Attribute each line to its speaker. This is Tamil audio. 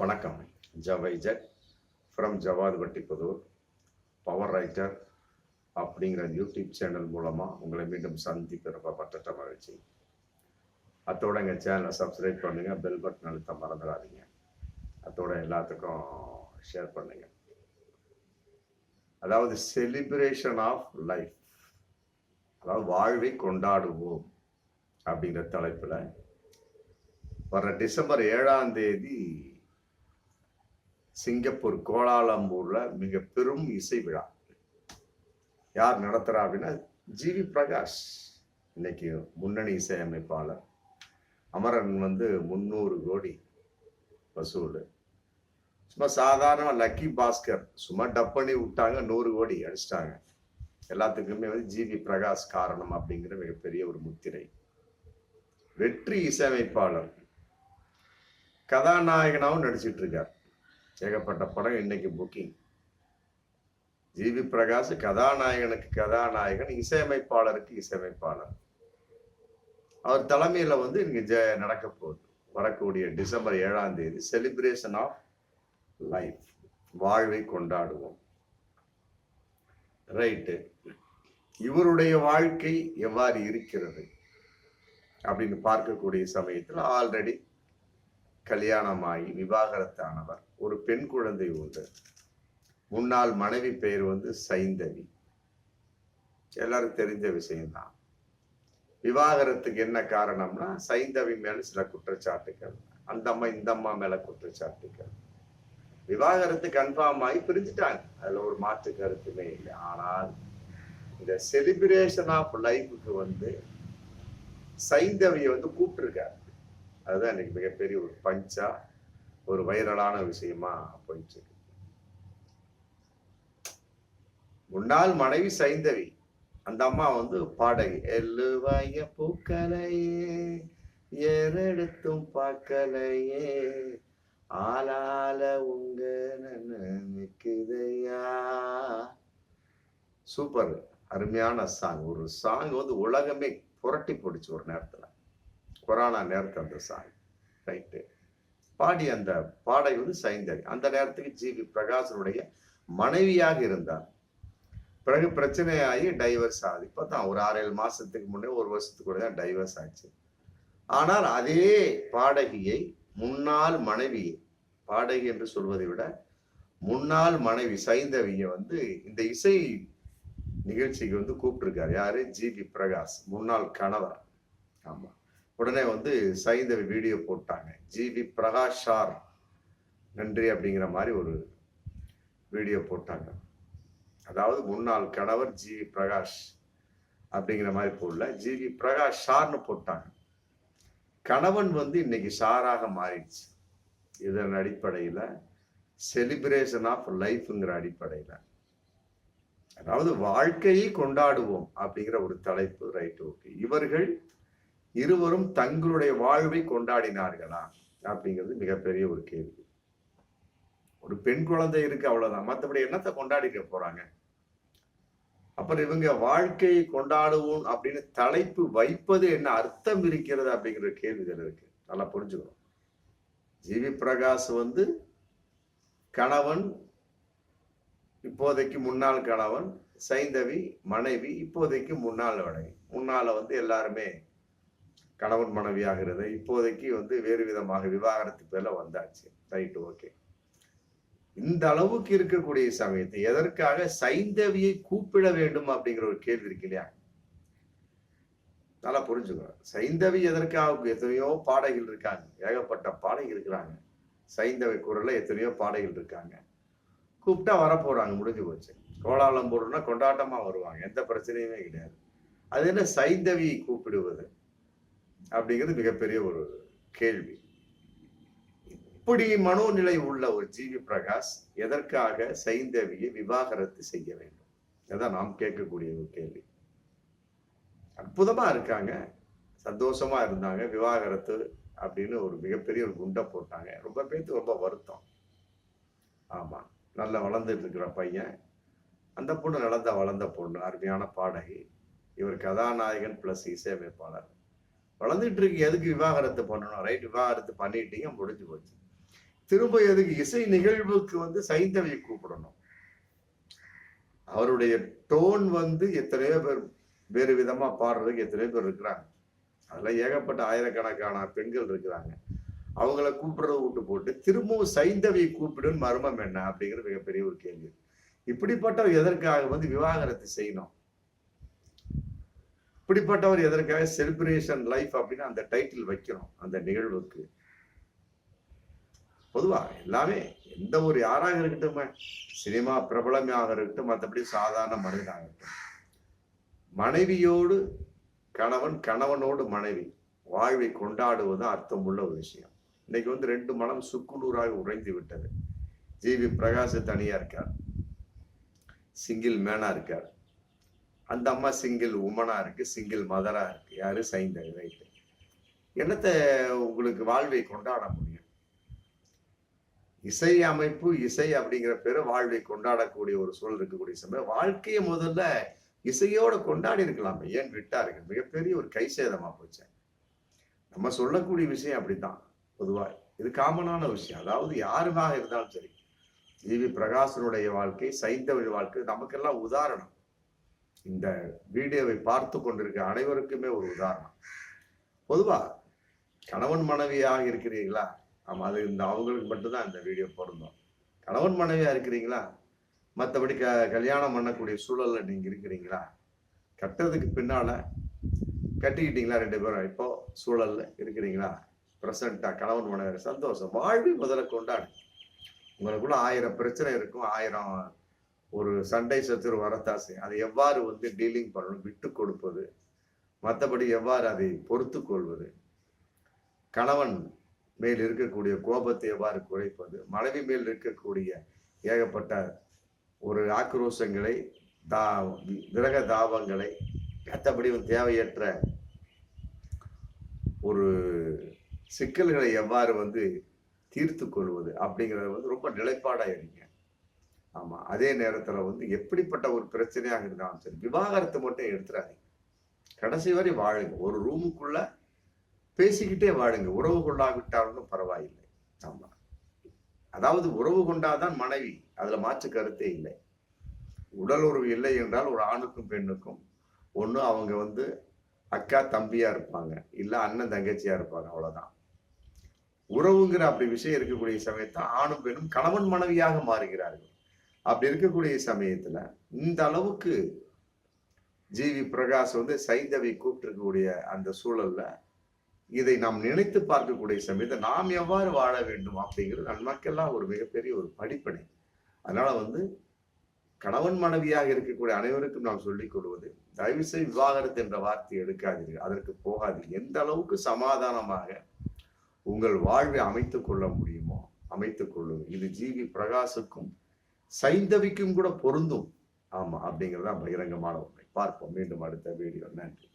Speaker 1: வணக்கம். ஜவைஜட் from Javad Vattipudur power writer அப்படிங்கிற யூடியூப் சேனல் மூலமாக உங்களை மீண்டும் சந்திக்க ரொம்ப பட்டற்ற மகிழ்ச்சி. அத்தோட எங்கள் சேனலை சப்ஸ்கிரைப் பண்ணுங்க பெல் பட்டன் அழுத்த மறந்துடாதீங்க. அத்தோட எல்லாத்துக்கும் ஷேர் பண்ணுங்கள் அதாவது செலிப்ரேஷன் ஆஃப் லைஃப் அதாவது வாழ்வை கொண்டாடுவோம் அப்படிங்கிற தலைப்பில் வர டிசம்பர் ஏழாம் தேதி சிங்கப்பூர் கோலாலம்பூர்ல மிக பெரும் இசை விழா. யார் நடத்துறா அப்படின்னா ஜிவி பிரகாஷ் இன்னைக்கு முன்னணி இசையமைப்பாளர். அமரன் வந்து முந்நூறு கோடி வசூல். சும்மா சாதாரண லக்கி பாஸ்கர் சும்மா டப் பண்ணி விட்டாங்க நூறு கோடி அடிச்சிட்டாங்க. எல்லாத்துக்குமே வந்து ஜிவி பிரகாஷ் காரணம் அப்படிங்கிற மிகப்பெரிய ஒரு முத்திரை. வெற்றி இசையமைப்பாளர் கதாநாயகனாகவும் நடிச்சிட்டு இருக்கார். ஏகப்பட்ட படம் இன்னைக்கு புக்கிங் ஜிவி பிரகாஷ் கதாநாயகனுக்கு கதாநாயகன் இசையமைப்பாளருக்கு இசையமைப்பாளர். அவர் தலைமையில் வந்து இங்க ஜெ நடக்க போகுது. வரக்கூடிய டிசம்பர் ஏழாம் தேதி செலிப்ரேஷன் ஆஃப் லைஃப் வாழ்வை கொண்டாடுவோம். ரைட்டு இவருடைய வாழ்க்கை எவ்வாறு இருக்கிறது அப்படின்னு பார்க்கக்கூடிய சமயத்தில் ஆல்ரெடி கல்யாணமாகி விவாகரத்தானவர். ஒரு பெண் குழந்தை உண்டு. முன்னாள் மனைவி பெயர் வந்து சைந்தவி. எல்லாருக்கும் தெரிஞ்ச விஷயம்தான். விவாகரத்துக்கு என்ன காரணம்னா சைந்தவி மேல சில குற்றச்சாட்டுகள் அந்த அம்மா இந்த அம்மா மேல குற்றச்சாட்டுகள். விவாகரத்து கன்ஃபார்ம் ஆகி பிரிஞ்சுட்டாங்க. அதுல ஒரு மாற்று கருத்துமே இல்லை. ஆனால் இந்த செலிப்ரேஷன் ஆஃப் லைஃபுக்கு வந்து சைந்தவியை வந்து கூப்பிட்டுருக்காரு. அதுதான் இன்னைக்கு மிகப்பெரிய ஒரு பஞ்சா. ஒரு வைரலான விஷயமா போயிட்டு இருக்கு முன்னாள் மனைவி சைந்தவி அந்த அம்மா வந்து பாடகி எல்லுவாய பூக்கலையே ஏறெடுத்தும் பார்க்கலையே ஆளால உங்க நினைக்குதையா சூப்பர் அருமையான சாங் ஒரு சாங் வந்து உலகமே புரட்டி போடுச்சு ஒரு நேரத்துல. கொரோனா நேரத்தில் அந்த சாங் ரைட்டு பாடி அந்த பாடை வந்து சைந்தவி அந்த நேரத்துக்கு ஜிவி பிரகாசனுடைய மனைவியாக இருந்தார். பிறகு பிரச்சனையாகி டைவர்ஸ் ஆகுது. இப்போ தான் ஒரு ஆறு ஏழு மாதத்துக்கு முன்னே ஒரு வருஷத்துக்கு கூட தான் டைவர்ஸ் ஆச்சு. ஆனால் அதே பாடகியை முன்னாள் மனைவி பாடகி என்று சொல்வதை விட முன்னாள் மனைவி சைந்தவியை வந்து இந்த இசை நிகழ்ச்சிக்கு வந்து கூப்பிட்டுருக்காரு. யாரு? ஜிபி பிரகாஷ் முன்னாள் கணவர். ஆமாம் உடனே வந்து சைந்தவி வீடியோ போட்டாங்க. ஜிபி பிரகாஷ் ஷார் நன்றி அப்படிங்கிற மாதிரி ஒரு வீடியோ போட்டாங்க. அதாவது முன்னாள் கணவர் ஜிவி பிரகாஷ் அப்படிங்கிற மாதிரி போடல. ஜிவி பிரகாஷ் ஷார்னு போட்டாங்க. கணவன் வந்து இன்னைக்கு ஷாராக மாறிடுச்சு. இதன் அடிப்படையில் செலிப்ரேஷன் ஆஃப் லைஃப்ங்கிற அடிப்படையில். அதாவது வாழ்க்கையை கொண்டாடுவோம் அப்படிங்கிற ஒரு தலைப்பு ரைட் ஓகே இவர்கள் இருவரும் தங்களுடைய வாழ்வை கொண்டாடினார்களா? அப்படிங்கிறது மிகப்பெரிய ஒரு கேள்வி. ஒரு பெண் குழந்தை இருக்கு அவ்வளவுதான். மற்றபடி என்னத்தை கொண்டாடிக்க போறாங்க? அப்புறம் இவங்க வாழ்க்கையை கொண்டாடுவோம் அப்படின்னு தலைப்பு வைப்பது என்ன அர்த்தம் இருக்கிறது அப்படிங்கிற கேள்விகள் இருக்கு. நல்லா புரிஞ்சுக்கணும். ஜிவி பிரகாஷ் வந்து கணவன் இப்போதைக்கு முன்னாள் கணவன் சைந்தவி மனைவி இப்போதைக்கு முன்னாள் மனைவி. முன்னால வந்து எல்லாருமே கணவன் மனைவியாகிறது. இப்போதைக்கு வந்து வேறு விதமாக விவாகரத்து பேர்ல வந்தாச்சு. ரைட் ஓகே இந்த அளவுக்கு இருக்கக்கூடிய சமயத்தை எதற்காக சைந்தவியை கூப்பிட வேண்டும் அப்படிங்கிற ஒரு கேள்வி இருக்கு இல்லையா? நல்லா புரிஞ்சுக்கணும். சைந்தவி எதற்காக எத்தனையோ பாடைகள் இருக்காங்க. ஏகப்பட்ட பாடைகள் இருக்கிறாங்க. சைந்தவி குரல்ல எத்தனையோ பாடைகள் இருக்காங்க. கூப்பிட்டா வரப்போறாங்க முடிஞ்சு போச்சு. கோலாலம்பூர்னா கொண்டாட்டமா வருவாங்க. எந்த பிரச்சனையுமே கிடையாது. அது என்ன சைந்தவியை கூப்பிடுவது? அப்படிங்கிறது மிகப்பெரிய ஒரு கேள்வி. இப்படி மனோநிலை உள்ள ஒரு ஜிவி பிரகாஷ் எதற்காக சைந்தவியை விவாகரத்து செய்ய வேண்டும்? அதான் நாம் கேட்கக்கூடிய ஒரு கேள்வி. அற்புதமா இருக்காங்க. சந்தோஷமா இருந்தாங்க. விவாகரத்து அப்படின்னு ஒரு மிகப்பெரிய ஒரு குண்டை போட்டாங்க. ரொம்ப பேருக்கு ரொம்ப வருத்தம். ஆமா நல்லா வளர்ந்துட்டு இருக்கிற பையன் அந்த பொண்ணு நடந்த வளர்ந்த பொண்ணு அருமையான பாடகி. இவர் கதாநாயகன் பிளஸ் இசையமைப்பாளர். வளர்ந்துட்டு இருக்கு. எதுக்கு விவாகரத்து பண்ணணும்? ரைட் விவாகரத்து பண்ணிட்டீங்க முடிஞ்சு போச்சு. திரும்ப எதுக்கு இசை நிகழ்வுக்கு வந்து சைந்தவியை கூப்பிடணும்? அவருடைய டோன் வந்து எத்தனையோ பேர் வேறு விதமா பாடுறதுக்கு எத்தனையோ பேர் இருக்கிறாங்க. அதில் ஏகப்பட்ட ஆயிரக்கணக்கான பெண்கள் இருக்கிறாங்க. அவங்கள கூப்பிடுறத விட்டு போட்டு திரும்பவும் சைந்தவியை கூப்பிடுன்னு மர்மம் என்ன அப்படிங்கிற மிகப்பெரிய ஒரு கேள்வி. இப்படிப்பட்டவர் எதற்காக வந்து விவாகரத்து செய்யணும்? இப்படிப்பட்டவர் எதற்காக செலிப்ரேஷன் லைஃப் அப்படின்னு அந்த டைட்டில் வைக்கிறோம் அந்த நிகழ்வுக்கு. பொதுவாக எல்லாமே எந்த ஒரு யாராக இருக்கட்டும் சினிமா பிரபலமாக இருக்கட்டும் மற்றபடி சாதாரண மனிதனாக இருக்கட்டும். மனைவியோடு கணவன் கணவனோடு மனைவி வாழ்வை கொண்டாடுவது அர்த்தம் உள்ள ஒரு விஷயம். இன்னைக்கு வந்து ரெண்டு மனம் சுக்குநூறாக உறைந்து விட்டது. ஜிவி பிரகாஷ் தனியா இருக்கார். சிங்கிள் மேனா இருக்கார். அந்த அம்மா சிங்கிள் உமனா இருக்கு சிங்கிள் மதரா இருக்கு. யாரு? சைந்தவி ரைட்டு என்னத்தை உங்களுக்கு வாழ்வை கொண்டாட முடியும்? இசை அமைப்பு இசை அப்படிங்கிற பேரு வாழ்வை கொண்டாடக்கூடிய ஒரு சூழல் இருக்கக்கூடிய சமயம். வாழ்க்கையை முதல்ல இசையோட கொண்டாடி இருக்கலாமே. ஏன் விட்டாருங்க மிகப்பெரிய ஒரு கை சேதமா போச்சு. நம்ம சொல்லக்கூடிய விஷயம் அப்படித்தான் பொதுவா. இது காமனான விஷயம். அதாவது யாருமாக இருந்தாலும் சரி ஜிவி பிரகாசனுடைய வாழ்க்கை சைந்தவி வாழ்க்கை நமக்கெல்லாம் உதாரணம். இந்த வீடியோவை பார்த்து கொண்டிருக்க அனைவருக்குமே ஒரு உதாரணம். பொதுவா கணவன் மனைவியாக இருக்கிறீங்களா ஆமாம் அது இந்த அவங்களுக்கு மட்டும்தான் இந்த வீடியோ பொருந்தோம். கணவன் மனைவியாக இருக்கிறீங்களா? மற்றபடி க கல்யாணம் பண்ணக்கூடிய சூழலில் நீங்கள் இருக்கிறீங்களா? கட்டுறதுக்கு பின்னால் கட்டிக்கிட்டீங்களா ரெண்டு பேரும்? இப்போ சூழலில் இருக்கிறீங்களா? ப்ரெசண்ட்டாக கணவன் மனைவி சந்தோஷம் வாழ்வி முதல்ல கொண்டாடு. உங்களுக்குள்ள ஆயிரம் பிரச்சனை இருக்கும் ஆயிரம் ஒரு சண்டை சத்துரு வரத்தாசை. அதை எவ்வாறு வந்து டீலிங் பண்ணணும் விட்டு கொடுப்பது? மற்றபடி எவ்வாறு அதை பொறுத்து கொள்வது? கணவன் மேல் இருக்கக்கூடிய கோபத்தை எவ்வாறு குறைப்பது? மனைவி மேல் இருக்கக்கூடிய ஏகப்பட்ட ஒரு ஆக்ரோஷங்களை தா விரக தாபங்களை மற்றபடி தேவையற்ற ஒரு சிக்கல்களை எவ்வாறு வந்து தீர்த்து கொள்வது அப்படிங்கிறத வந்து ரொம்ப நிலைப்பாடாக இருங்க ஆமா அதே நேரத்துல வந்து எப்படிப்பட்ட ஒரு பிரச்சனையாக இருந்தாலும் சரி விவாகரத்து மட்டும் எடுத்துடாதீங்க. கடைசி வரை வாழுங்க. ஒரு ரூமுக்குள்ள பேசிக்கிட்டே வாழுங்க. உறவு கொள்ளாவிட்டாலும் பரவாயில்லை. ஆமா. அதாவது உறவு கொண்டாதான் மனைவி அதுல மாற்று கருத்தே இல்லை. உடல் உறவு இல்லை என்றால் ஒரு ஆணுக்கும் பெண்ணுக்கும் ஒன்று அவங்க வந்து அக்கா தம்பியா இருப்பாங்க. இல்லை அண்ணன் தங்கச்சியா இருப்பாங்க. அவ்வளவுதான். உறவுங்கிற அப்படி விஷயம் இருக்கக்கூடிய சமயத்தை ஆணும் பெண்ணும் கணவன் மனைவியாக மாறுகிறார்கள். அப்படி இருக்கக்கூடிய சமயத்துல இந்த அளவுக்கு ஜிவி பிரகாஷ் வந்து சைந்தவை கூப்பிட்டுருக்கக்கூடிய அந்த சூழல்ல இதை நாம் நினைத்து பார்க்கக்கூடிய சமயத்தை நாம் எவ்வாறு வாழ வேண்டும் அப்படிங்கிறது நன்மக்கெல்லாம் ஒரு மிகப்பெரிய ஒரு படிப்பனை. அதனால வந்து கணவன் மனைவியாக இருக்கக்கூடிய அனைவருக்கும் நாம் சொல்லிக் கொள்வது தயவு செய்து விவாகரத்து என்ற வார்த்தை எடுக்காதீர்கள் அதற்கு போகாதீர்கள். எந்த அளவுக்கு சமாதானமாக உங்கள் வாழ்வை அமைத்துக் கொள்ள முடியுமோ அமைத்துக் கொள்ளுங்கள். இது ஜிவி பிரகாசுக்கும் சைந்தவிக்கும் கூட பொருந்தும். ஆமா அப்படிங்கிறதான் பகிரங்கமான உண்மை. பார்ப்போம். மீண்டும் அடுத்த வீடியோ. நன்றி.